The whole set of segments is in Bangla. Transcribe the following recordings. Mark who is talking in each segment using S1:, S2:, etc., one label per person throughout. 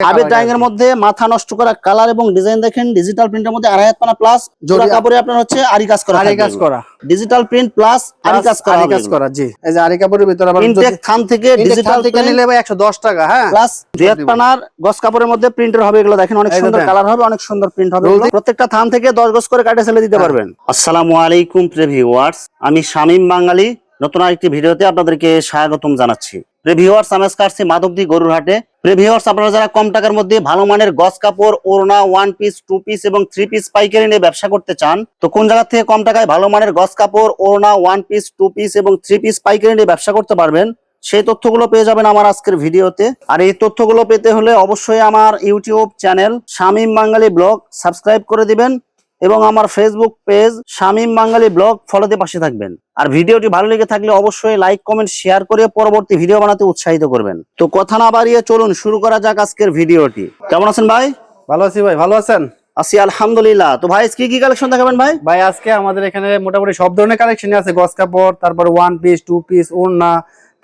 S1: আবেদ ড্রাইং এর মধ্যে মাথা নষ্ট করা কালার এবং ডিজাইন দেখেন ডিজিটাল প্রিন্টের মধ্যে আড়াই হাত পানা প্লাস জোড়া কাপড়ে আপনার হচ্ছে আরি কাজ করা
S2: আরি কাজ করা।
S1: ডিজিটাল প্রিন্ট প্লাস আরি কাজ করা
S2: আরি কাজ করা জি। এই যে আরি কাপড়ের ভিতরে আবার
S1: ইনটেক থান থেকে
S2: ডিজিটাল থেকে নিলে ভাই 110 টাকা হ্যাঁ।
S1: প্লাস দুই হাত পানার গস কাপড়ের মধ্যে প্রিন্টার হবে এগুলো দেখেন অনেক সুন্দর কালার হবে অনেক সুন্দর প্রিন্ট হবে। প্রত্যেকটা থান থেকে দশ গজ করে কাটে সেলে দিতে
S2: হ্যাঁ।
S1: পারবেন। আসসালামু আলাইকুম প্রিভিউয়ার্স আমি শামীম বাঙালি। নতুন আরেকটি ভিডিওতে আপনাদেরকে স্বাগতম জানাচ্ছি। প্রিভিউয়ার্স আমি আসছি মাধবদী গরুর হাটে। আপনারা যারা কম টাকার মধ্যে ভালো মানের গস কাপড়, ওড়না ওয়ান পিস টু পিস এবং থ্রি পিস পাইকারি নিয়ে ব্যবসা করতে চান, তো কোন জায়গা থেকে কম টাকায় ভালো মানের গস কাপড়, ওড়না ওয়ান পিস টু পিস এবং থ্রি পিস পাইকারি নিয়ে ব্যবসা করতে পারবেন, সেই তথ্যগুলো পেয়ে যাবেন আমার আজকের ভিডিওতে। আর এই তথ্যগুলো পেতে হলে অবশ্যই আমার YouTube channel Shamim Bangali vlog subscribe করে দিবেন। এবং আমার Facebook page Shamim Bangali vlog ফলোতে পাশে থাকবেন। আর ভিডিওটি ভালো লেগে থাকলে অবশ্যই লাইক কমেন্ট শেয়ার করে পরবর্তী ভিডিও বানাতে উৎসাহিত করবেন। তো কথা না বাড়িয়ে চলুন শুরু করা যাক আজকের ভিডিওটি। কেমন আছেন ভাই?
S2: ভালো আছি ভাই ভালো আছেন?
S1: আছি আলহামদুলিল্লাহ। তো ভাই কি কি কালেকশন দেখাবেন ভাই?
S2: ভাই আজকে আমাদের এখানে মোটামুটি সব ধরনের কালেকশন আছে। গস কাপড় তারপর ওয়ান পিস টু পিস ওড়না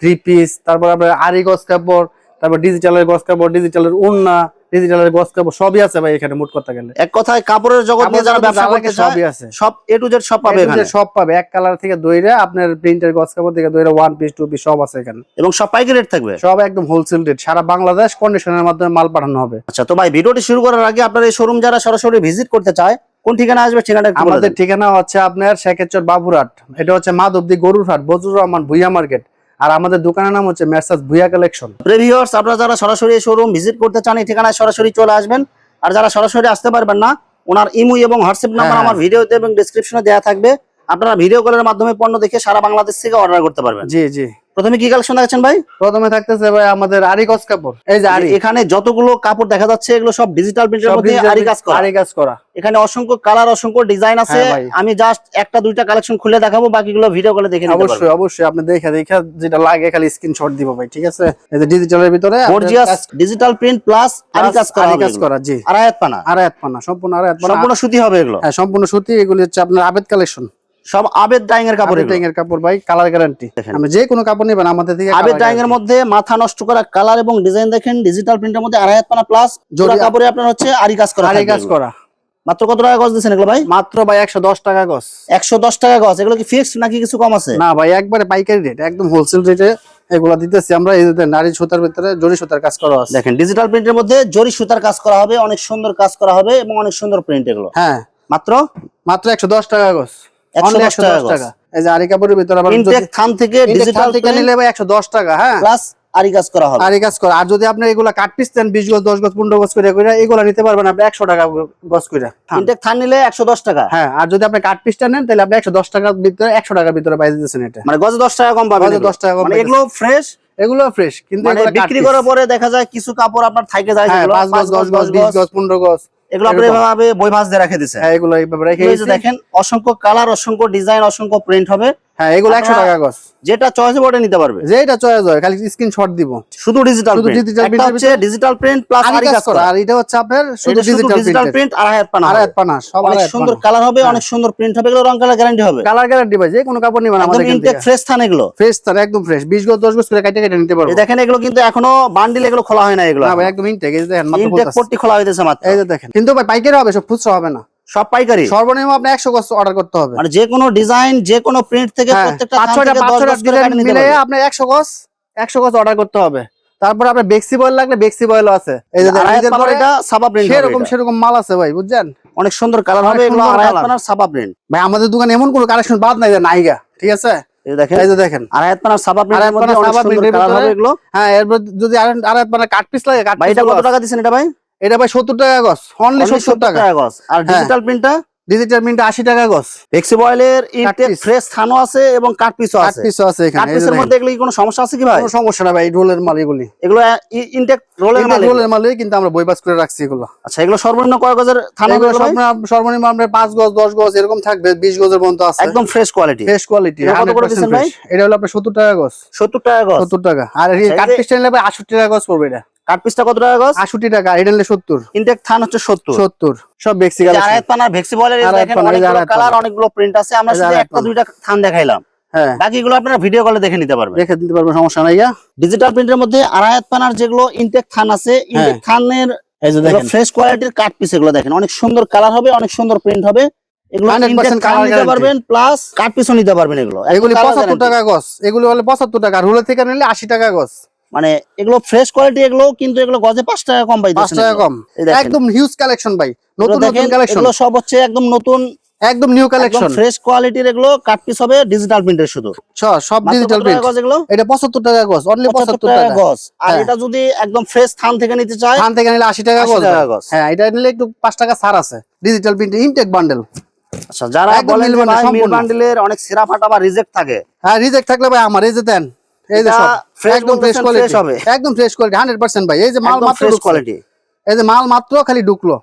S2: থ্রি পিস তারপর আপনার আরি গস কাপড় তারপর ডিজিটালের গস কাপড় ডিজিটালের ওড়না ডিজিটালের গস কাপড় সবই আছে ভাই এখানে মোট কথা গেলে।
S1: এক কথায় কাপড়ের জগৎ নিয়ে যারা ব্যবসা করতে
S2: সবই আছে।
S1: সব এ টু জেড সব পাবে এখানে।
S2: সব পাবে এক কালার থেকে দইরে আপনার প্রিন্টের গস কাপড় থেকে দইরে ওয়ান পিস টু পিস সব আছে এখানে।
S1: এবং সব পাইকারি রেট থাকবে?
S2: সব একদম হোলসেল রেট সারা বাংলাদেশ কন্ডিশনের মাধ্যমে মাল পাঠানো হবে।
S1: আচ্ছা তো ভাই ভিডিওটি শুরু করার আগে আপনার এই শোরুম যারা সরাসরি ভিজিট করতে চায় কোন ঠিকানা আসবে ঠিকানা
S2: আমাদের ঠিকানা হচ্ছে আপনার শেখেচর বাবুরহাট এটা হচ্ছে মাধবদী গরুর হাট বজরুর রহমান ভুইয়া মার্কেট আর আমাদের দোকানের নাম হচ্ছে মেসাজ ভুয়া কালেকশন।
S1: প্রিভিউয়ার্স আপনারা যারা সরাসরি শোরুম ভিজিট করতে চান এই ঠিকানায় সরাসরি চলে আসবেন। আর যারা সরাসরি আসতে পারবেন না ওনার ইমু এবং হোয়াটসঅ্যাপ নাম্বার। আমার ভিডিওতে এবং ডেসক্রিপশনে দেওয়া থাকবে। আপনারা ভিডিও কলের মাধ্যমে পণ্য দেখে সারা বাংলাদেশ থেকে অর্ডার করতে পারবেন।
S2: জি জি।
S1: প্রথমে কি কালেকশন দেখাচ্ছেন ভাই?
S2: প্রথমে থাকতেছে ভাই আমাদের আরি গস কাপড়। এই যে আরি।
S1: এখানে যতগুলো কাপড় দেখা যাচ্ছে এগুলো সব ডিজিটাল প্রিন্টের মধ্যে আরি কাজ করা।
S2: আরি কাজ করা।
S1: এখানে অসংখ্য কালার অসংখ্য ডিজাইন আছে।
S2: হ্যাঁ
S1: আমি জাস্ট একটা দুইটা কালেকশন খুলে দেখাবো বাকিগুলো ভিডিও করে দেখে নিতে
S2: অবশ্যই
S1: পারবেন
S2: অবশ্যই। আপনি দেখে দেখে যেটা লাগে খালি স্ক্রিনশট দিব ভাই ঠিক আছে? এই যে ডিজিটালের ভিতরে
S1: গর্জিয়াস ডিজিটাল প্রিন্ট প্লাস আরি কাজ করা
S2: আরি কাজ করা জি।
S1: আড়াই হাত পানা।
S2: আড়াইত পানা সম্পূর্ণ আড়াইত পানা।
S1: সম্পূর্ণ সুতি হবে এগুলো।
S2: হ্যাঁ সম্পূর্ণ সুতি এগুলো হচ্ছে আপনার আবেদ কালেকশন
S1: সব আবেদ ডাইং এর কাপড় এগুলো।
S2: এর কাপড় ভাই কালার গ্যারান্টি আমি যে কোনো কাপড় নেবেন আমাদের থেকে
S1: আবেদ ডাইং এর মধ্যে মাথা নষ্ট করা কালার এবং ডিজাইন দেখেন ডিজিটাল প্রিন্টের মধ্যে আড়াই হাত পানা প্লাস জোড়া কাপড়ে আপনার হচ্ছে আরি কাজ করা
S2: আরি কাজ করা।
S1: মাত্র কত টাকা গজ দিচ্ছেন এগুলো ভাই?
S2: মাত্র ভাই একশো দশ টাকা গছ
S1: একশো দশ টাকা গজ। এগুলো কি ফিক্সড নাকি কিছু কম আছে?
S2: না ভাই একবারে পাইকারি রেট একদম হোলসেল রেটে এগুলা দিতেছি আমরা। এই নারী সুতার ভিতরে জরি সুতার কাজ করা আছে।
S1: দেখেন ডিজিটাল প্রিন্টের মধ্যে জরি সুতার কাজ করা হবে অনেক সুন্দর কাজ করা হবে এবং অনেক সুন্দর প্রিন্ট এগুলো।
S2: হ্যাঁ।
S1: মাত্র?
S2: মাত্র একশো দশ টাকা গছ
S1: 110 টাকা
S2: এই যে আরি কাপড়ের ভিতরে আবার
S1: ইনটেক থান থেকে ডিজিটাল
S2: থেকে নিলে ভাই একশো দশ টাকা হ্যাঁ?
S1: প্লাস আরি কাজ করা হবে।
S2: আরি কাজ করা। আর যদি আপনি এগুলা কাট পিস দেন বিশ গজ দশ গজ পনেরো গজ করে করে এগুলা নিতে পারবেন আপনি একশো টাকা গজ করে
S1: ইনটেক থান নিলে একশো দশ টাকা।
S2: হ্যাঁ আর যদি আপনি কাট পিসটা নেন তাহলে আপনি টাকার ভিতরে একশো টাকার ভিতরে এটা।
S1: মানে গজে দশ টাকা কম পাবেন
S2: গজে 10 টাকা কম
S1: মানে এগুলো ফ্রেশ
S2: এগুলো ফ্রেশ কিন্তু
S1: মানে বিক্রি করার পরে দেখা যায় কিছু কাপড় আপনার থাইকে যায়
S2: গজ।
S1: এগুলো আপনি এভাবে বই ভাঁজ দিয়ে রেখে দিচ্ছেন
S2: হ্যাঁ এগুলো এইভাবে রেখে
S1: দেখেন অসংখ্য কালার অসংখ্য ডিজাইন অসংখ্য প্রিন্ট হবে।
S2: হ্যাঁ এগুলো একশো
S1: আপনারা-
S2: টাকা গজ।
S1: যেটা চয়েস নিতে পারবে।
S2: যেটা চয়েস হয় খালি স্ক্রিনশট দিব।
S1: শুধু ডিজিটাল
S2: শুধু
S1: প্রিন্ট
S2: এর
S1: হচ্ছে ডিজিটাল প্রিন্ট প্লাস
S2: আরি
S1: আরি
S2: কাজ করা। আর এটা হচ্ছে আপনার শুধু ডিজিটাল
S1: ডিজিটাল
S2: প্রিন্ট
S1: প্রিন্ট আড়াই হাত পানা
S2: আর। এক পানা সব
S1: অনেক সুন্দর কালার হবে
S2: হ্যাঁ।
S1: অনেক সুন্দর প্রিন্ট হবে এগুলো রং কালার গ্যারান্টি হবে।
S2: কালার গ্যারান্টি ভাই যে কোনো কাপড় নিবেন আমাদের
S1: ইনটেক ফ্রেশ থান এগুলো।
S2: ফ্রেশ তার একদম ফ্রেশ বিশ গজ দশ গজ করে কাটে কেটে নিতে পারব।
S1: দেখেন এগুলো কিন্তু এখনও বান্ডিল এগুলো খোলা হয় না এগুলো।
S2: না ভাই একদম ইনটেক এই দেখেন মাত্র
S1: ইনটেক পট্টি খোলা হইতেছে মাত্র।
S2: এই দেখেন। কিন্তু ভাই পাইকারি হবে সব খুচরা হবে না।
S1: সব পাইকারি?
S2: সর্বনিম্ন আপনি একশো গজ অর্ডার করতে হবে।
S1: মানে যে কোনো ডিজাইন যে কোনো প্রিন্ট থেকে
S2: হ্যাঁ,
S1: প্রত্যেকটা
S2: পাঁচ
S1: থান
S2: ছয়টা
S1: থেকে
S2: পাঁচ
S1: 10
S2: ছয়টা
S1: গজ করে
S2: ডিজাইন মিলে। আপনার একশো গজ একশো গজ অর্ডার করতে হবে। তারপর আপনার বেক্সি বয়েল লাগলে বেক্সি বয়েলও আছে। এই যে পরে
S1: এটা সাবা প্রিন্ট
S2: সেরকম সেরকম মাল আছে ভাই বুঝছেন?
S1: অনেক সুন্দর কালার হবে এগুলো। পানার সাবা প্রিন্ট
S2: ভাই আমাদের দোকানে এমন কোনো কালেকশন বাদ নাই যে নাইগা ঠিক আছে?
S1: এই দেখেন
S2: এই যে দেখেন।
S1: আড়াই হাত পানার সাবা প্রিন্টের মধ্যে অনেক সুন্দর কালার হবে এগুলো।
S2: হ্যাঁ এরপর যদি মানে কাট পিস লাগে কাট
S1: ভাই এটা কত টাকা দিচ্ছেন এটা ভাই?
S2: এটা ভাই সত্তর টাকা গজ। অনলি সত্তর টাকা।
S1: গজ। আর। ডিজিটাল প্রিন্টটা
S2: ডিজিটাল মিন্ট আশি টাকা গজ।
S1: ফ্লেক্সি বয়েলের ইনটেক ফ্রেশ থানও আছে এবং কাট পিসও
S2: কাট
S1: আছে।
S2: পিসও আছে এখানে যে
S1: পিসের মধ্যে এগুলো কি কোনো সমস্যা আছে কি ভাই?
S2: কোনো সমস্যা না ভাই রোলের মাল এগুলি।
S1: এগুলো ইনটেক রোলের মাল
S2: রোলের মালই কিন্তু আমরা বই বাস করে রাখছি এগুলো।
S1: আচ্ছা এগুলো সর্বনিম্ন কয় গজের থানা
S2: এগুলো সর্বনিম্ন- আপনার পাঁচ গজ দশ গজ এরকম থাকবে বিশ গজের পর্যন্ত আছে।
S1: একদম ফ্রেশ কোয়ালিটি
S2: ফ্রেশ কোয়ালিটি
S1: কত করে দিচ্ছেন ভাই?
S2: এটা হলো আপনার সত্তর টাকা গজ।
S1: সত্তর টাকা গজ।
S2: সত্তর টাকা। আর এই
S1: আচ্ছা,
S2: কাট
S1: এই
S2: পিসটা নিলে ভাই আষট্টি টাকা গজ পড়বে এটা।
S1: কাট পিসটা কত টাকা গজ?
S2: টাকা এটা নিলে সত্তর।
S1: ইনটেক থান হচ্ছে সত্তর।
S2: সত্তর সব বেক্সি
S1: এই যে পানার ভেক্সি বয়েলের এই যে
S2: আড়াই হাত
S1: দেখেন
S2: পানা, এই যে
S1: অনেকগুলো কালার অনেকগুলো প্রিন্ট আছে। আমরা শুধু একটা দুইটা থান দেখাইলাম।
S2: হ্যাঁ।
S1: বাকিগুলো আপনারা ভিডিও কলে দেখে নিতে পারবেন।
S2: দেখে দিতে পারবেন সমস্যা নাই
S1: ডিজিটাল প্রিন্টের মধ্যে পানার যেগুলো ইনটেক থান আছে ইনটেক থানের
S2: এই যে দেখেন।
S1: ফ্রেশ কোয়ালিটির পিস এগুলো দেখেন। অনেক সুন্দর কালার হবে অনেক সুন্দর প্রিন্ট হবে। এগুলো
S2: 100%
S1: ইনটেক নিতে পারবেন প্লাস পিসও নিতে পারবেন এগুলো।
S2: টাকা গছ এগুলো হলে পঁচাত্তর টাকা আর হুলের থেকে নিলে আশি টাকা গছ
S1: মানে এগুলো ফ্রেশ কোয়ালিটি এগুলো কিন্তু এগুলো গজে পাঁচ টাকা কম
S2: ভাই
S1: পাঁচ
S2: টাকা কম। একদম হিউজ কালেকশন ভাই। নতুন নতুন কালেকশন
S1: এগুলো সব হচ্ছে একদম নতুন
S2: একদম নিউ কালেকশন
S1: ফ্রেশ কোয়ালিটির এগুলো কাট পিস হবে ডিজিটাল প্রিন্টের শুধু।
S2: সব ডিজিটাল প্রিন্ট
S1: গজ এগুলো?
S2: এটা পঁচাত্তর টাকা গছ অনলি
S1: 75 টাকা গজ। আর
S2: হ্যাঁ।
S1: এটা যদি একদম ফ্রেশ থান থেকে নিতে চায়
S2: ধান থেকে নিলে আশি টাকা
S1: 80
S2: গছ
S1: টাকা গজ।
S2: হ্যাঁ এটা নিলে একটু পাঁচ টাকা ছাড় আছে। ডিজিটাল প্রিন্ট ইনটেক বান্ডেল
S1: আচ্ছা যারা বলেন
S2: মিল।
S1: বান্ডেলের অনেক সিরা ফাটা বা রিজেক্ট থাকে
S2: হ্যাঁ রিজেক্ট থাকলে ভাই আমার এই যে দেন। এই যে সব একদম ফ্রেশ কোয়ালিটি
S1: হবে।
S2: একদম ফ্রেশ কোয়ালিটি হান্ড্রেড পার্সেন্ট ভাই। এই যে মাল মাত্র
S1: ফ্রেশ কোয়ালিটি
S2: এই যে মাল মাত্র খালি ঢুকলো।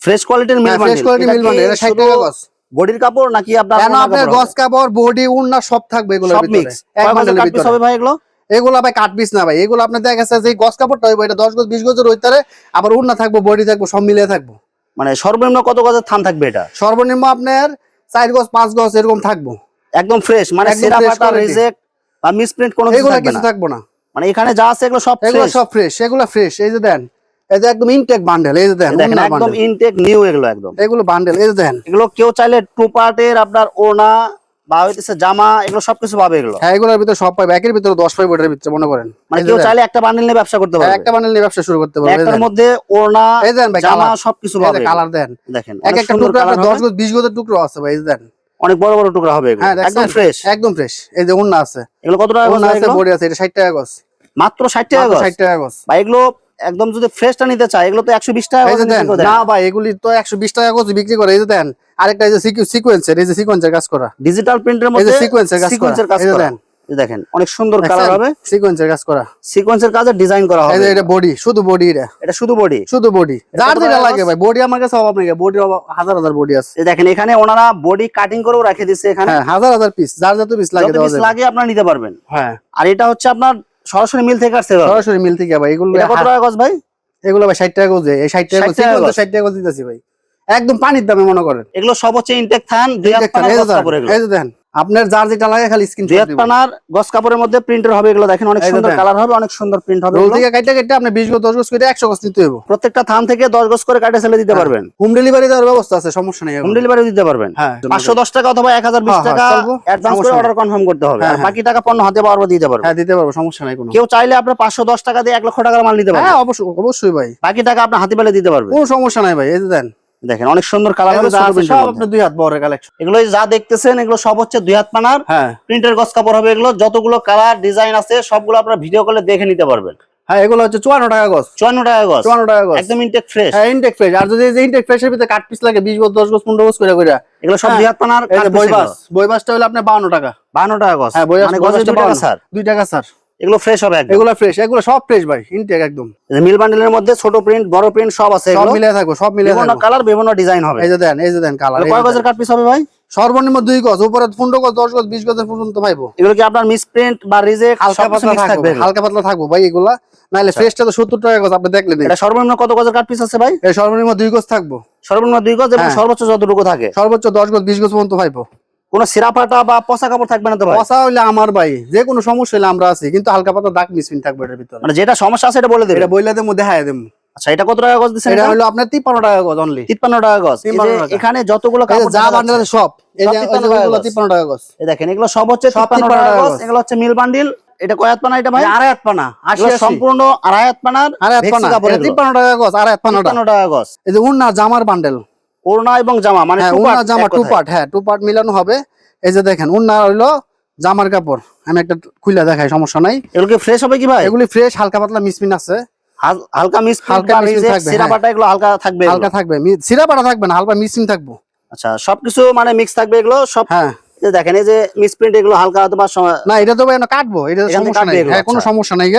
S1: ফ্রেশ কোয়ালিটির মিল
S2: হ্যাঁ, fresh মিল বান্ডেল, এটা 60 টাকা গজ।
S1: বডির কাপড় নাকি আপনার
S2: কেন আপনার গস কাপড় বডি উন্না সব থাকবে
S1: হবে? সব মিক্স
S2: এক
S1: এক কাট পিস হবে ভাই এগুলো?
S2: এগুলো ভাই কাট পিস না ভাই। এগুলো আপনার দেখা গেছে যে গস কাপড়টা হইব এটা দশ গজ বিশ গজের হইতারে আবার উন্না থাকব বডি থাকব সব মিলিয়ে থাকব।
S1: মানে সর্বনিম্ন কত গজের থান থাকবে এটা?
S2: সর্বনিম্ন আপনার চার গজ পাঁচ গজ এরকম থাকব।
S1: একদম ফ্রেশ মানে সিরা। রিজেক্ট বা মিসপ্রিন্ট কোনো কিছু থাকবে না। মানে এখানে যা আছে এগুলো সব
S2: এগুলো সব ফ্রেশ এগুলো ফ্রেশ এই যে দেন এই যে একদম ইনটেক বান্ডেল এই যে দেন
S1: একদম ইনটেক নিউ এগুলো একদম।
S2: এগুলো বান্ডেল এই যে দেন।
S1: এগুলো কেউ চাইলে টু পার্টের আপনার ওনা বা হইতেছে জামা এগুলো সবকিছু পাবে এগুলো।
S2: হ্যাঁ এগুলোর ভিতরে সব পাইবে একের ভিতরে দশ পাইবে ওটার ভিতরে মনে করেন।
S1: মানে কেউ চাইলে একটা বান্ডিল নিয়ে ব্যবসা করতে পারবে।
S2: একটা বান্ডেল নিয়ে ব্যবসা শুরু করতে পারবে। এই
S1: একটার মধ্যে ওনা
S2: এই দেন ভাই
S1: জামা সবকিছু পাবে।
S2: কালার দেন।
S1: দেখেন
S2: এক একটা টুকরো
S1: colour
S2: আপনার দশ
S1: হবে।
S2: গজ বিশ গজের টুকরো আছে ভাই এই দেন।
S1: অনেক বড় বড় টুকরা হবে এগুলো।
S2: হ্যাঁ
S1: একদম ফ্রেশ
S2: একদম ফ্রেশ এই যে উন্না আছে।
S1: এগুলো কত টাকা গজ
S2: আছে? বডি আছে এটা ষাট টাকা গজ।
S1: মাত্র ষাট টাকা গজ?
S2: ষাট টাকা গজ।
S1: ভাই এগুলো একদম যদি ফ্রেশটা নিতে চায় এগুলো তো একশো বিশ টাকা
S2: গস
S1: গজ করে
S2: না ভাই এগুলি তো একশো বিশ টাকা গজ বিক্রি করে। এই যে দেন আরেকটা এই যে সিকোয়েন্সের এই যে সিকোয়েন্সের কাজ করা।
S1: ডিজিটাল প্রিন্টের
S2: এই
S1: মধ্যে
S2: যে সিকোয়েন্সের কাজ করা।
S1: সিকোয়েন্সার কাজ
S2: এই যে দেন।
S1: এই দেখেন অনেক সুন্দর কালার হবে।
S2: সিকোয়েন্সের কাজ করা।
S1: সিকোয়েন্সের কাজে ডিজাইন করা হবে।
S2: এটা বডি শুধু বডি এটা
S1: এটা শুধু বডি
S2: শুধু বডি যার যেটা লাগে ভাই বডি আমার কাছে অভাব নেই বডি হাজার হাজার বডি আছে।
S1: দেখেন এখানে ওনারা বডি কাটিং করেও রেখে দিচ্ছে এখানে।
S2: হ্যাঁ হাজার হাজার পিস যার যত পিস লাগে
S1: পিস লাগে আপনারা নিতে পারবেন।
S2: হ্যাঁ।
S1: আর এটা হচ্ছে আপনার সরাসরি মিল থেকে আসছে
S2: সরাসরি মিল থেকে ভাই এগুলো
S1: কত টাকা গজ ভাই?
S2: এগুলো ভাই ষাট টাকা গজে এই
S1: 60 টাকা গজ।
S2: ষাট টাকা গজ দিতেছি ভাই। একদম পানির দামে মনে করেন।
S1: এগুলো সব হচ্ছে ইনটেক থান দুই হাত
S2: দেখেন, এই যে আপনার যার যেটা লাগে খালি স্ক্রিন
S1: হাত পানার গজ কাপড়ের মধ্যে প্রিন্টের হবে এগুলো দেখেন অনেক সুন্দর কালার হবে অনেক সুন্দর প্রিন্ট হবে
S2: রোল থেকে কাটতে কাটতে আপনি বিশ গজ দশ গজ করে একশো গজ নিতে হইব।
S1: প্রত্যেকটা থান থেকে দশ গজ করে কাটে ছেলে দিতে পারবেন।
S2: হোম ডেলিভারি দেওয়ার ব্যবস্থা আছে সমস্যা নাই
S1: হোম ডেলিভারি দিতে পারবেন।
S2: হ্যাঁ
S1: পাঁচশো দশ টাকা অথবা এক হাজার বিশ
S2: হ্যাঁ, হ্যাঁ,
S1: টাকা অ্যাডভান্স করে অর্ডার কনফার্ম করতে হবে।
S2: হ্যাঁ,
S1: আর
S2: হ্যাঁ।
S1: বাকি টাকা পণ্য হাতে পাওয়ার পর দিতে পারবেন।
S2: হ্যাঁ দিতে পারব সমস্যা নাই কোনো।
S1: কেউ চাইলে আপনার পাঁচশো দশ টাকা দিয়ে এক লক্ষ টাকার মাল নিতে পারবেন।
S2: হ্যাঁ অবশ্যই অবশ্যই ভাই।
S1: বাকি টাকা আপনার হাতে পেলে দিতে পারবেন।
S2: কোনো সমস্যা নাই ভাই এই যে দেন।
S1: দেখেন অনেক সুন্দর কালার হবে
S2: সব। আপনার দুই হাত বড় কালেকশন
S1: এগুলো যা দেখতেছেন এগুলো সব হচ্ছে দুই হাত পানার।
S2: হ্যাঁ।
S1: প্রিন্টের গজ কাপড় হবে এগুলো যতগুলো কালার ডিজাইন আছে সবগুলো আপনারা ভিডিও কলে দেখে নিতে পারবেন।
S2: হ্যাঁ এগুলো হচ্ছে চুয়ান্ন টাকা গজ
S1: চুয়ান্ন টাকা গজ
S2: চুয়ান্ন টাকা গজ
S1: একদম ইনটেক ফ্রেশ
S2: হ্যাঁ ইনটেক ফ্রেশ আর যদি যে ইনটেক ফ্রেশের ভিতরে কাট পিস লাগে বিশ গজ দশ গজ পনেরো গজ করে করে
S1: এগুলো সব
S2: হ্যাঁ।
S1: দুই হাত পানার
S2: বইবাস। বইবাসটা হলে আপনার বাউন্ন টাকা।
S1: বান্ন টাকা গজ
S2: হ্যাঁ বইবাস
S1: দুই টাকা স্যার
S2: দুই টাকা স্যার
S1: এগুলো ফ্রেশ হবে
S2: এগুলো ফ্রেশ এগুলো সব ফ্রেশ ভাই ইনটেক একদম।
S1: মিল বান্ডেলের মধ্যে ছোট প্রিন্ট বড় প্রিন্ট সব আছে
S2: সব থাকব সব মিলিয়ে
S1: বিভিন্ন কালার বিভিন্ন ডিজাইন হবে।
S2: এই যে দেন এই যে দেন কালার
S1: কয় গজের কাট পিস হবে ভাই?
S2: সর্বনিম্ন দুই গজ উপরে পনেরো গজ দশ গজ বিশ গজের পর্যন্ত পাইবো
S1: এগুলো কি আপনার মিস প্রিন্ট বা রিজেক্ট
S2: হালকা পাতলা থাকবে হালকা পাতলা থাকব ভাই এগুলা। নাহলে ফ্রেশটা তো সত্তর টাকা গজ আপনি দেখলেন
S1: এটা সর্বনিম্ন কত গজের কাট পিস আছে ভাই?
S2: সর্বনিম্ন দুই গজ থাকব।
S1: সর্বনিম্ন দুই গজ এবং
S2: হ্যাঁ।
S1: সর্বোচ্চ যতটুকু থাকে?
S2: সর্বোচ্চ দশ গজ বিশ গজ পর্যন্ত পাইবো
S1: কোনো সিরা ফাটা বা পচা কাপড় থাকবে না তো ভাই
S2: পচা হইলে আমার ভাই যে কোনো সমস্যা হইলে আমরা আছি কিন্তু হালকা পাতলা দাগ মিসমিন থাকবে এটার ভিতরে।
S1: মানে যেটা সমস্যা আছে এটা বলে দেবে।
S2: এটা বইলা দেবো দেখায় দেবো।
S1: আচ্ছা এটা কত টাকা গজ দিচ্ছেন এটা
S2: হলো আপনার তিপ্পান্ন টাকা গজ অনলি
S1: তিপ্পান্ন টাকা গজ।
S2: 53।
S1: এখানে যতগুলো কাপড়
S2: যা বান্ডেল
S1: যাচ্ছে,
S2: সব। এই যে
S1: সব
S2: ওই যে
S1: 53 টাকা গজ। এই দেখেন এগুলো সব হচ্ছে
S2: 53
S1: টাকা গজ। এগুলো হচ্ছে মিল বান্ডিল। এটা কয় হাত পানা এটা ভাই?
S2: আড়াই হাত পানা আসলে
S1: সম্পূর্ণ আড়াই হাত পানার
S2: আড়াই হাত পানা
S1: কাপড়
S2: এটা
S1: এগুলো।
S2: তিপ্পান্ন টাকা গজ আড়াই হাত পানাটা
S1: তিপ্পান্ন টাকা গজ।
S2: এই যে উন্না জামার বান্ডেল।
S1: ওড়না এবং জামা মানে
S2: হ্যাঁ উন্না
S1: part
S2: জামা টু পার্ট হ্যাঁ টু পার্ট মিলানো হবে। এই যে দেখেন উন্না হইল জামার কাপড়। আমি একটা খুলে দেখাই সমস্যা নাই।
S1: এগুলো ফ্রেশ হবে কি ভাই?
S2: এগুলি ফ্রেশ হালকা পাতলা মিসমিন আছে।
S1: হালকা মিস
S2: হালকা
S1: হালকা
S2: mix থাকবে,
S1: সিরা
S2: হ্যাঁ।
S1: এগুলো হালকা থাকবে
S2: হালকা থাকবে সিরা পাটা থাকবে না হালকা মিসিং থাকব।
S1: আচ্ছা সবকিছু মানে মিক্স থাকবে এগুলো সব
S2: হ্যাঁ।
S1: দেখেন এই যে মিস প্রিন্ট এগুলো হালকা অথবা
S2: না এটা তো ভাই কাটবো এটা
S1: এখান
S2: সমস্যা
S1: কাটবে
S2: নাই। হ্যাঁ কোনো
S1: আচ্ছা।
S2: সমস্যা নাই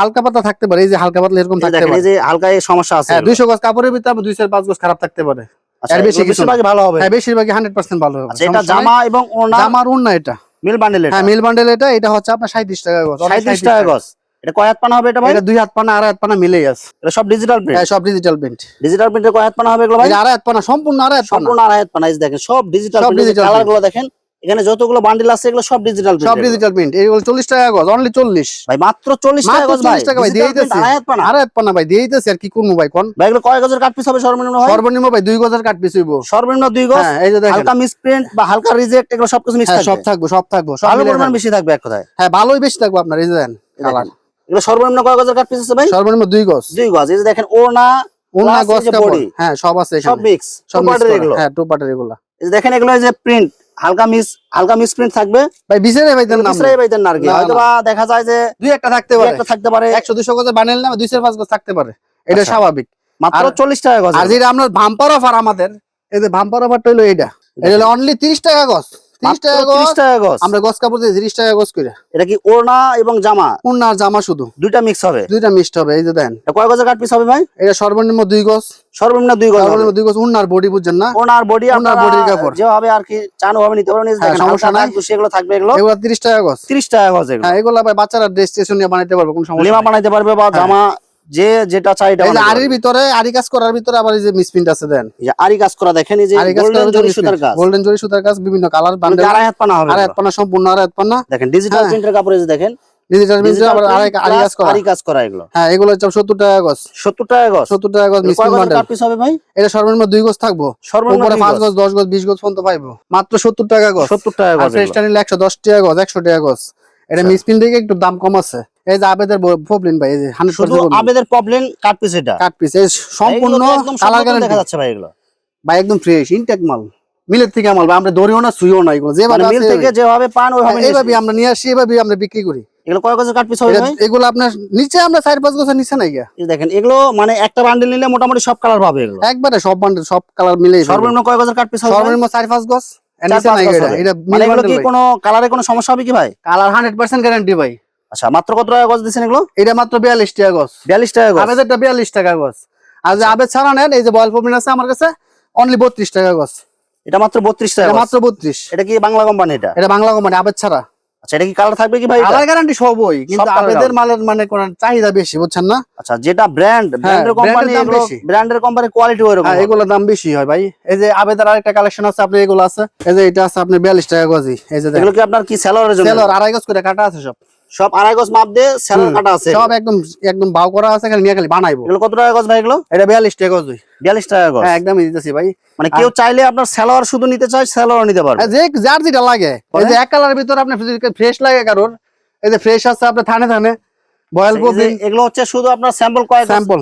S2: হালকা পাতা থাকতে পারে এই যে হালকা পাতলা এরকম থাকতে পারে
S1: এই যে হালকা সমস্যা আছে
S2: হ্যাঁ। দুইশো গজ কাপড়ের ভিতরে আপনি দুই চার পাঁচ গজ খারাপ থাকতে পারে।
S1: আচ্ছা,
S2: এর বেশি কিছু
S1: ভালো হবে।
S2: হ্যাঁ বেশিরভাগই হান্ড্রেড পার্সেন্ট ভালো হবে।
S1: এটা জামা এবং ওড়না?
S2: জামার উন্না এটা।
S1: মিল বান্ডেল এটা?
S2: হ্যাঁ মিল বান্ডেল এটা এটা হচ্ছে আপনার সাঁত্রিশ টাকা গজ
S1: 37 টাকা গজ। এটা কয় হাত পানা হবে এটা ভাই?
S2: এটা দুই হাত পানা আড়াই হাত পানা মিলেই আছে।
S1: এটা সব ডিজিটাল প্রিন্ট
S2: হ্যাঁ সব ডিজিটাল প্রিন্ট
S1: ডিজিটাল প্রিন্টের কয় হাত পানা হবে এগুলো ভাই?
S2: এটা আড়াই হাত পানা সম্পূর্ণ আড়াই হাত পানা।
S1: সম্পূর্ণ আড়াই হাত পানা এই দেখেন সব ডিজিটাল
S2: সব
S1: প্রিন্ট কালারগুলো দেখেন। এখানে যতগুলো বান্ডিল আছে এগুলো সব ডিজিটাল
S2: সব ডিজিটাল প্রিন্ট এগুলো চল্লিশ টাকা গজ অনলি চল্লিশ।
S1: ভাই মাত্র চল্লিশ টাকা
S2: মাত্র
S1: গজ ভাই।
S2: চল্লিশ টাকা ভাই দিয়ে দিতেছি
S1: আড়াই হাত পানা।
S2: আড়াই পানা ভাই দিয়ে দিতেছি আর কি করব ভাই কোন?
S1: ভাই এগুলো কয় গজের কাট পিস হবে সর্বনিম্ন ভাই?
S2: সর্বনিম্ন ভাই দুই গজের কাট পিস হইব।
S1: সর্বনিম্ন দুই গজ
S2: হ্যাঁ এই যে দেখেন।
S1: হালকা মিসপ্রিন্ট বা হালকা রিজেক্ট এগুলো সবকিছু মিক্স
S2: হ্যাঁ সব
S1: থাকবে
S2: থাকব সব থাকব সব
S1: ভালো পরিমাণ বেশি থাকবে এক কথায়।
S2: হ্যাঁ ভালোই বেশি থাকবে আপনার এই যে কালার
S1: দেখেন। এগুলো সর্বনিম্ন কয় গজের কাট পিস আছে ভাই?
S2: সর্বনিম্ন দুই গজ।
S1: দুই গজ এই যে দেখেন ওনা Plus
S2: গজ কাপড়। হ্যাঁ সব আছে
S1: সব মিক্স
S2: সব
S1: সব
S2: করা।
S1: এগুলো।
S2: হ্যাঁ টু পার্টের এগুলো।
S1: এই যে দেখেন এগুলো এই যে প্রিন্ট হালকা মিস হালকা মিস প্রিন্ট থাকবে।
S2: ভাই দেন
S1: না আর কি।
S2: হয়তোবা
S1: হয়তো দেখা যায় যে
S2: দুই একটা থাকতে পারে।
S1: একটা থাকতে পারে।
S2: একশো দুশো গজের বানিয়ে না দুই চার পাঁচ গজ থাকতে পারে। এটা
S1: আচ্ছা।
S2: স্বাভাবিক।
S1: মাত্র
S2: আর-
S1: চল্লিশ টাকা গজ
S2: আর যেটা আপনার ভাম্পার অফার আমাদের এই যে ভাম্পার অফারটা হলো এইটা। এটা হলো অনলি তিরিশ টাকা গজ। তিরিশ
S1: মাত্র
S2: টাকা
S1: তিরিশ
S2: গজ
S1: টাকা গজ।
S2: আমরা গজ কাপড় দিয়ে তিরিশ টাকা গজ করে।
S1: এটা কি ওড়না এবং জামা?
S2: উন্না জামা শুধু।
S1: দুইটা মিক্স হবে।
S2: দুইটা মিক্সড হবে এই যে দেন।
S1: কয় গজের কাট পিস হবে ভাই?
S2: এটা সর্বনিম্ন দুই গজ।
S1: সর্বনিম্ন দুই গজ
S2: সর্বনিম্ন দুই গজ। বডি বুঝছেন না?
S1: ওনার বডি আর কি চান নিতে পারবেন
S2: হ্যাঁ,
S1: দেখেন
S2: সমস্যা নাই।
S1: দাগ থাকবে এগুলো।
S2: টাকা গজ।
S1: 30 টাকা গজ এগুলো।
S2: হ্যাঁ এগুলো ভাই বাচ্চারা ড্রেস স্টেশন নিয়ে বানাইতে পারবে কোনো সমস্যা
S1: লিমা বানাইতে পারবে বা জামা যে যেটা চাই এটা
S2: আরির ভিতরে আরি কাজ করার ভিতরে আবার এই যে মিসপ্রিন্ট আছে দেন।
S1: আরি কাজ করা দেখেন এই যে গোল্ডেন জরি সুতার কাজ
S2: গোল্ডেন জরি সুতার কাজ বিভিন্ন কালার বান্ডেল
S1: আড়াই হাত পানা হবে
S2: আড়াই হাত পানা সম্পূর্ণ আড়াই হাত পানা।
S1: দেখেন ডিজিটাল
S2: হ্যাঁ।
S1: প্রিন্টের কাপড় এই যে দেখেন।
S2: ডিজিটাল প্রিন্ট আবার আড়াই আরি কাজ করা।
S1: আরি কাজ করা এগুলো।
S2: হ্যাঁ এগুলো হচ্ছে টাকা গজ।
S1: 70 টাকা গজ?
S2: সত্তর টাকা গজ মিসপ্রিন্ট বান্ডেল
S1: কাট পিস হবে ভাই?
S2: এটা সর্বনিম্ন গজ থাকব।
S1: সর্বনিম্ন গজ।
S2: গজ গজ পর্যন্ত পাইবো। মাত্র সত্তর টাকা গজ।
S1: 70 টাকা গজ।
S2: ফ্রেশটা নিলে টাকা গজ টাকা গজ। এটা
S1: আচ্ছা।
S2: মিসপ্রিন্ট থেকে একটু দাম কম আছে। এই যে আবেদের ফোবলিন ভাই এই যে
S1: শুধু আবেদের কাট পিস এটা?
S2: কাট পিস এই সম্পূর্ণ কালার গ্যারান্টি
S1: দেখা যাচ্ছে ভাই এগুলো।
S2: ভাই একদম ফ্রেশ ইনটেক মাল। মিলের থেকে মাল ভাই আমরা দড়িও না সুইও না এগুলো। যেভাবে
S1: মানে মিল থেকে যেভাবে পান ওইভাবে
S2: এইভাবে আমরা নিয়ে আসি এভাবে আমরা বিক্রি করি।
S1: এগুলো কয় কাট পিস হবে ভাই?
S2: এগুলো আপনার নিচে আমরা চার পাঁচ বছর নিচে নাই গিয়া।
S1: দেখেন এগুলো মানে একটা বান্ডেল নিলে মোটামুটি সব কালার পাবে এগুলো।
S2: একবারে সব বান্ডেল সব কালার ফেলব।
S1: সর্বনিম্ন কয় গজের কাট পিস হবে?
S2: সর্বনিম্ন চার পাঁচ গজ। এটা
S1: মানে কোনো কালারে কোনো সমস্যা হবে কি ভাই?
S2: কালার হান্ড্রেড পার্সেন্ট গ্যারান্টি ভাই।
S1: আচ্ছা মাত্র কত টাকা গজ দিচ্ছেন এগুলো?
S2: এটা মাত্র বিয়াল্লিশ টাকা গজ।
S1: বিয়াল্লিশ টাকা গজ?
S2: আবেদেরটা বিয়াল্লিশ টাকা গজ। আর যে আবেদ ছাড়া নেন এই যে বয়েল পমিন আছে আমার কাছে অনলি বত্রিশ টাকা গজ।
S1: এটা মাত্র বত্রিশ টাকা
S2: মাত্র বত্রিশ।
S1: এটা কি বাংলা কোম্পানি এটা?
S2: এটা বাংলা কোম্পানি আবেদ ছাড়া।
S1: আচ্ছা এটা কি কালার থাকবে কি ভাই
S2: কালার গ্যারান্টি সবই কিন্তু আবেদের মালের মানে কোন চাহিদা বেশি বুঝছেন না?
S1: আচ্ছা যেটা ব্র্যান্ড ব্র্যান্ডের কোম্পানি
S2: দাম বেশি।
S1: ব্র্যান্ডের কোম্পানি কোয়ালিটি ওইরকম
S2: হ্যাঁ এগুলোর দাম বেশি হয় ভাই। এই যে আবেদের আরেকটা কালেকশন আছে আপনি এগুলো আছে। এই যে এটা আছে আপনার বিয়াল্লিশ টাকা গজি এই যে
S1: এগুলো কি আপনার কি সেলরের জন্য?
S2: সেলর আড়াই গজ করে কাটা আছে সব।
S1: সব আড়াই গজ মাপ দিয়ে সেলর কাটা আছে
S2: সব একদম একদম বাউ করা আছে খালি নিয়ে খালি বানাইবো।
S1: এগুলো কত টাকা গজ ভাই এগুলো?
S2: এটা বিয়াল্লিশ টাকা গজ
S1: বিয়াল্লিশ টাকা গজ?
S2: হ্যাঁ একদমই দিতেছি ভাই।
S1: মানে কেউ চাইলে আপনার শুধু নিতে চায় নিতে পারবে।
S2: যে যার যেটা লাগে। এই যে এক কালারের ভিতর আপনার ফ্রেশ লাগে কারোর এই যে ফ্রেশ আছে আপনার থানে থানে বয়েল
S1: এগুলো হচ্ছে শুধু আপনার স্যাম্পল কয়েক
S2: স্যাম্পল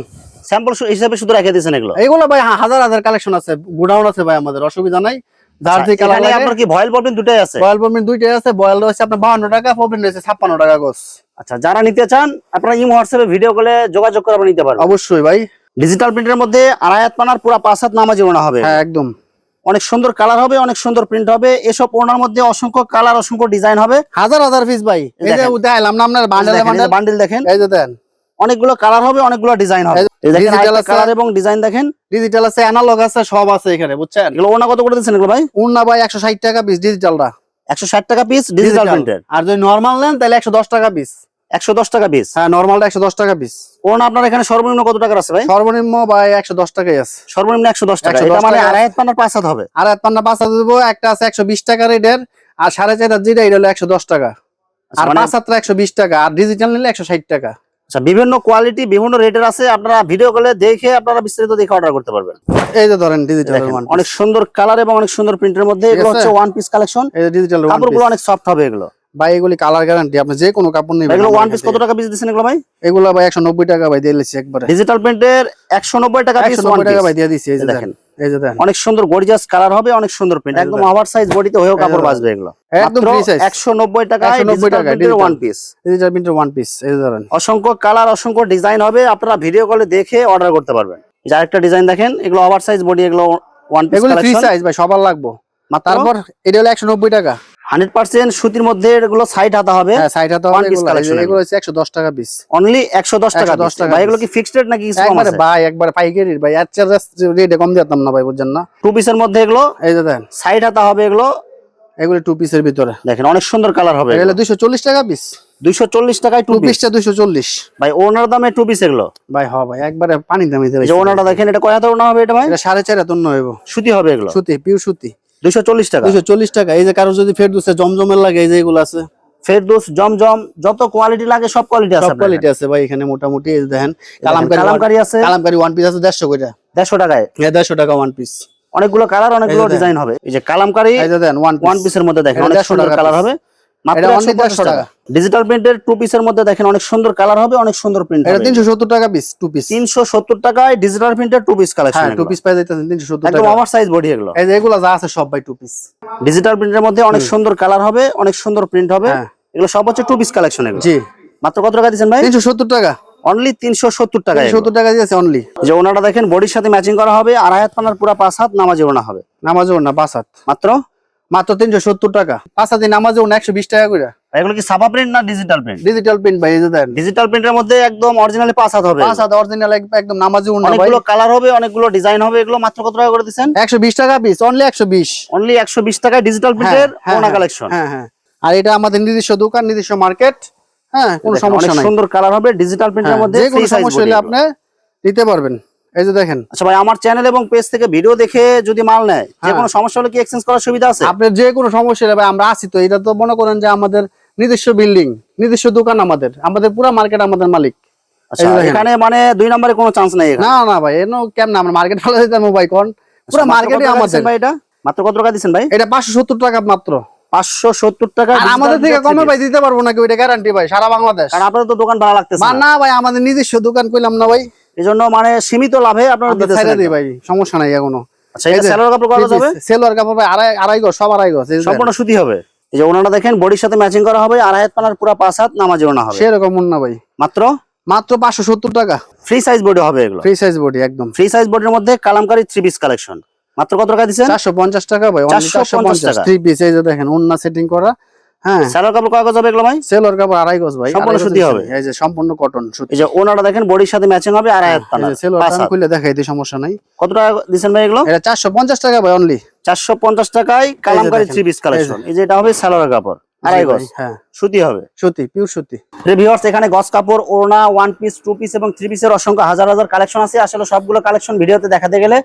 S1: স্যাম্পল হিসেবে শুধু রেখে দিয়েছেন এগুলো।
S2: এইগুলো ভাই হাজার হাজার কালেকশন আছে গোডাউন আছে ভাই আমাদের অসুবিধা নাই।
S1: আচ্ছা,
S2: কালার
S1: এখানে
S2: লাগে?
S1: আপনার কি ভয়েল প্রবলেম দুটাই আছে?
S2: বয়েল ববিন দুইটাই আছে বয়েল রয়েছে আপনার বাহান্ন টাকা পবিন রয়েছে ছাপ্পান্ন টাকা গোস
S1: আচ্ছা যারা নিতে চান আপনারা ইমো হোয়াটসঅ্যাপে ভিডিও কলে যোগাযোগ করে নিতে পারবেন।
S2: অবশ্যই ভাই।
S1: ডিজিটাল প্রিন্টের মধ্যে আড়াই হাত পানার পুরো পাঁচ হাত নামাজি ওনা হবে।
S2: হ্যাঁ একদম।
S1: অনেক সুন্দর কালার হবে অনেক সুন্দর প্রিন্ট হবে। এসব ওনার মধ্যে অসংখ্য কালার অসংখ্য ডিজাইন হবে।
S2: হাজার হাজার পিস ভাই। না আপনার বান্ডেল বান্ডেল
S1: বান্ডিল দেখেন
S2: এই যে দেন।
S1: অনেকগুলো কালার হবে অনেকগুলো ডিজাইন হবে। কালার এবং ডিজাইন দেখেন।
S2: ডিজিটাল আছে অ্যানালগ আছে সব আছে এখানে বুঝছেন?
S1: এগুলো ওনা কত করে দিচ্ছেন এগুলো ভাই?
S2: ভাই একশো ষাট টাকা পিস ডিজিটালটা
S1: একশো ষাট টাকা পিস ডিজিটাল প্রিন্টের
S2: আর যদি নর্মাল নেন তাহলে একশো দশ টাকা পিস
S1: একশো দশ টাকা পিস
S2: হ্যাঁ নর্মালটা একশো দশ টাকা পিস
S1: ওনা আপনার এখানে সর্বনিম্ন কত টাকার আছে ভাই?
S2: সর্বনিম্ন ভাই একশো দশ টাকাই আছে।
S1: সর্বনিম্ন একশো দশ টাকা। এটা মানে
S2: টাকা।
S1: আড়াই হাত পানার পাঁচ হাত হবে।
S2: পান্না পাঁচ হাজার দেবো একটা আছে একশো বিশ টাকা রেটের আর সাড়ে চার হাজার যেটা এটা হলো একশো দশ টাকা।
S1: আচ্ছা,
S2: আর
S1: মানে-
S2: পাঁচ হাজার একশো বিশ টাকা আর ডিজিটাল নিলে একশো ষাট টাকা।
S1: আচ্ছা বিভিন্ন কোয়ালিটি বিভিন্ন রেটের আছে আপনারা ভিডিও কলে দেখে আপনারা বিস্তারিত দেখে অর্ডার করতে পারবেন।
S2: এই যে ধরেন ডিজিটাল
S1: অনেক সুন্দর কালার এবং অনেক সুন্দর প্রিন্টের মধ্যে এগুলো হচ্ছে ওয়ান পিস কালেকশন
S2: ডিজিটাল
S1: কাপড়গুলো অনেক সফট হবে এগুলো।
S2: ভাই এগুলি কালার গ্যারান্টি আপনি যে কোনো কাপড় নেবেন
S1: এগুলো ওয়ান পিস কত টাকা পিস দিচ্ছেন এগুলো ভাই?
S2: এগুলো ভাই একশো নব্বই টাকা ভাই দিয়ে দিচ্ছি একবারে।
S1: ডিজিটাল প্রিন্টের একশো নব্বই টাকা পিস
S2: একশো নব্বই টাকা ভাই দিয়ে দিচ্ছি এই যে
S1: দেখেন।
S2: দেখেন। এই যে দেখেন
S1: অনেক সুন্দর গর্জিয়াস কালার হবে অনেক সুন্দর প্রিন্ট একদম
S2: দেখেন।
S1: ওভার সাইজ বডিতে হয়েও কাপড়
S2: দেখেন।
S1: বাঁচবে এগুলো।
S2: একদম size।
S1: একশো নব্বই টাকা
S2: 190 টাকায়
S1: ওয়ান
S2: digital।
S1: পিস
S2: ডিজিটাল প্রিন্টের ওয়ান পিস এই যে ধরেন
S1: অসংখ্য কালার অসংখ্য ডিজাইন হবে আপনারা ভিডিও কলে দেখে অর্ডার করতে পারবেন। এই একটা ডিজাইন দেখেন এগুলো ওভার সাইজ বডি এগুলো ওয়ান পিস
S2: এগুলো ফ্রি সাইজ ভাই সবার লাগবো।
S1: তারপর
S2: তারপর এটা হলো একশো নব্বই টাকা।
S1: হান্ড্রেড পার্সেন্ট সুতির মধ্যে এগুলো সাইড হাতা হবে।
S2: হ্যাঁ সাইড হাতে
S1: One piece collection
S2: এগুলো। হচ্ছে একশো দশ টাকা পিস
S1: অনলি একশো দশ টাকা
S2: 110
S1: piece।
S2: টাকা
S1: ভাই এগুলো কি ফিক্সড রেট নাকি
S2: একবারে ভাই একবারে পাইকারি ভাই এর চার্জ রেটে কম দিতাম না ভাই বুঝছেন না?
S1: টু পিসের মধ্যে এগুলো
S2: এই যে
S1: সাইড হাতা হবে এগুলো।
S2: এগুলো টু পিসের ভিতরে।
S1: দেখেন অনেক সুন্দর কালার হবে
S2: এগুলো দুইশো চল্লিশ টাকা পিস
S1: দুইশো চল্লিশ টাকায় টু
S2: পিসটা দুইশো চল্লিশ।
S1: ভাই ওনার দামে টু পিস এগুলো।
S2: ভাই হ ভাই একবারে পানি দামি
S1: ওনাটা দেখেন এটা কয় হাতে ওনা হবে এটা ভাই?
S2: এটা সাড়ে চার হাত অন্য হইব।
S1: সুতি হবে এগুলো।
S2: সুতি পিউ সুতি।
S1: দুইশো চল্লিশ টাকা।
S2: দুইশো চল্লিশ টাকা। এই যে কারও যদি জমজমের লাগে এই যে এগুলো আছে?
S1: ফেরদোস জমজম যত কোয়ালিটি লাগে সব কোয়ালিটি আছে
S2: সব কোয়ালিটি আছে ভাই এখানে মোটামুটি এই দেখেন কালামকারি
S1: কালামকারি আছে।
S2: কালামকারি ওয়ান পিস আছে দেড়শো করে
S1: দেড়শো টাকায়।
S2: দেড়শো টাকা ওয়ান পিস
S1: অনেকগুলো কালার অনেকগুলো ডিজাইন হবে। এই যে কালামকারি
S2: এই যে দেন ওয়ান
S1: পিস পিসের মধ্যে দেখেন অনেক সুন্দর
S2: টাকা
S1: কালার হবে।
S2: এটা only
S1: 150
S2: 150
S1: টাকা। ডিজিটাল প্রিন্টের টু পিসের মধ্যে দেখেন অনেক সুন্দর কালার হবে অনেক সুন্দর প্রিন্ট
S2: এটা টাকা পিস টু
S1: টাকায় ডিজিটাল প্রিন্টের টু পিস কালেকশন
S2: হ্যাঁ টু পিস পাই যাইতেছেন তিনশো সত্তর
S1: একদম ওভার সাইজ বডি এগুলো।
S2: এই যে এগুলো যা আছে সব ভাই টু পিস
S1: ডিজিটাল প্রিন্টের মধ্যে অনেক সুন্দর কালার হবে অনেক সুন্দর প্রিন্ট হবে।
S2: হ্যাঁ।
S1: এগুলো সব হচ্ছে টু পিস কালেকশন এগুলো।
S2: জি।
S1: মাত্র কত টাকা দিচ্ছেন ভাই?
S2: তিনশো সত্তর টাকা।
S1: অনলি তিনশো সত্তর টাকা
S2: তিনশো সত্তর টাকা দিয়েছে অনলি
S1: যে ওনাটা দেখেন বডির সাথে ম্যাচিং করা হবে আড়াই হাত পানার পুরো পাঁচ হাত নামাজি ওনা হবে।
S2: নামাজ না পাঁচ হাত।
S1: মাত্র
S2: মাত্র তিনশো সত্তর টাকা। পাঁচ হাতে নামাজ একশো বিশ টাকা করে।
S1: এগুলো কি সাফা প্রিন্ট না ডিজিটাল প্রিন্ট
S2: ডিজিটাল প্রিন্ট ভাই দেন।
S1: ডিজিটাল প্রিন্টের মধ্যে একদম অরিজিনালি পাঁচ হাত হবে।
S2: পাঁচ হাত অরিজিনাল একদম নামাজি উন্না ভাই।
S1: অনেকগুলো কালার হবে অনেকগুলো ডিজাইন হবে এগুলো মাত্র কত টাকা করে দিচ্ছেন?
S2: একশো বিশ টাকা পিস অনলি একশো বিশ।
S1: অনলি একশো বিশ টাকায় ডিজিটাল প্রিন্টের ওনা কালেকশন
S2: হ্যাঁ হ্যাঁ আর এটা আমাদের নিজস্ব দোকান নিজস্ব মার্কেট হ্যাঁ কোনো সমস্যা নাই।
S1: সুন্দর কালার হবে ডিজিটাল প্রিন্টের
S2: হ্যাঁ,
S1: মধ্যে
S2: যে কোনো সমস্যা হলে আপনি নিতে পারবেন। এই যে দেখেন।
S1: আচ্ছা ভাই আমার চ্যানেল এবং পেজ থেকে ভিডিও দেখে যদি মাল নেয় যে
S2: হ্যাঁ।
S1: কোনো সমস্যা হলে কি এক্সচেঞ্জ করার সুবিধা আছে?
S2: আপনার যে কোনো সমস্যা হলে ভাই আমরা আছি তো এটা তো মনে করেন যে আমাদের নিজস্ব বিল্ডিং নিজস্ব দোকান আমাদের আমাদের পুরো মার্কেট আমাদের মালিক।
S1: আচ্ছা
S2: যে।
S1: এখানে মানে দুই নম্বরে কোনো চান্স নেই
S2: না না ভাই এনো কেমন আমরা মার্কেট ফেলে দিতাম ভাই কোন? পুরো
S1: আচ্ছা, মাত্র
S2: মার্কেটে
S1: কত টাকা
S2: আমাদের।
S1: ভাই এটা? মাত্র কত টাকা দিচ্ছেন ভাই?
S2: এটা পাঁচশো সত্তর টাকা মাত্র।
S1: পাঁচশো সত্তর টাকা
S2: আমাদের থেকে কমে ভাই দিতে পারব নাকি ওইটা গ্যারান্টি ভাই সারা বাংলাদেশ।
S1: আপনাদের তো দোকান ভাড়া লাগতেছে না।
S2: না ভাই আমাদের নিজস্ব দোকান কইলাম না ভাই।
S1: এই জন্য মানে সীমিত লাভে আপনারা দিতেছেন
S2: ছেড়ে ভাই সমস্যা নাই এখনও।
S1: আচ্ছা এটা কাপড় কত যাবে?
S2: সেলোয়ার কাপড় ভাই আড়াই আড়াই গজ সব আড়াই গজ
S1: সম্পূর্ণ সুতি হবে। এই যে দেখেন বডির সাথে ম্যাচিং করা হবে আড়াই হাত পানার পুরো পাঁচ হাত নামাজি ওনা হবে।
S2: সেরকম না ভাই।
S1: মাত্র?
S2: মাত্র পাঁচশো সত্তর টাকা।
S1: ফ্রি সাইজ বডি হবে এগুলো।
S2: ফ্রি সাইজ বডি একদম।
S1: ফ্রি সাইজ বডির মধ্যে কালামকারী থ্রি পিস কালেকশন মাত্র কত টাকা দিচ্ছেন?
S2: চারশো পঞ্চাশ টাকা ভাই
S1: 450
S2: চারশো পঞ্চাশ
S1: টাকা।
S2: থ্রি পিস এই যে দেখেন অন্য সেটিং করা। হ্যাঁ।
S1: কাপড় কয় গজ হবে এগুলো ভাই?
S2: সেলোয়ার কাপড় আড়াই গজ ভাই।
S1: সম্পূর্ণ
S2: আড়াই
S1: সুতি হবে।
S2: এই যে সম্পূর্ণ কটন সুতি।
S1: এই যে ওনারা দেখেন বডির সাথে ম্যাচিং হবে আড়াই হাত পানার
S2: সেলোয়ার
S1: পাঁচ
S2: খুলে দেখাই দিই সমস্যা নাই।
S1: কত টাকা দিচ্ছেন ভাই এগুলো?
S2: এটা চারশো পঞ্চাশ টাকা ভাই অনলি
S1: চারশো পঞ্চাশ টাকায় কালামকারী থ্রি পিস কালেকশন এই যে। এটা হবে কাপড় আড়াই গজ।
S2: হ্যাঁ।
S1: সুতি হবে।
S2: সুতি পিওর সুতি।
S1: ভিউয়ার্স এখানে গস কাপড় ওড়না ওয়ান পিস টু পিস এবং থ্রি পিসের অসংখ্য হাজার হাজার কালেকশন আছে। আসলে সবগুলো কালেকশন ভিডিওতে দেখাতে গেলে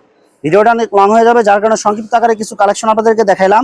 S1: ভিডিওটা অনেক লং হয়ে যাবে যার কারণে সংক্ষিপ্ত আকারে কিছু কালেকশন আপনাদেরকে দেখাইলাম।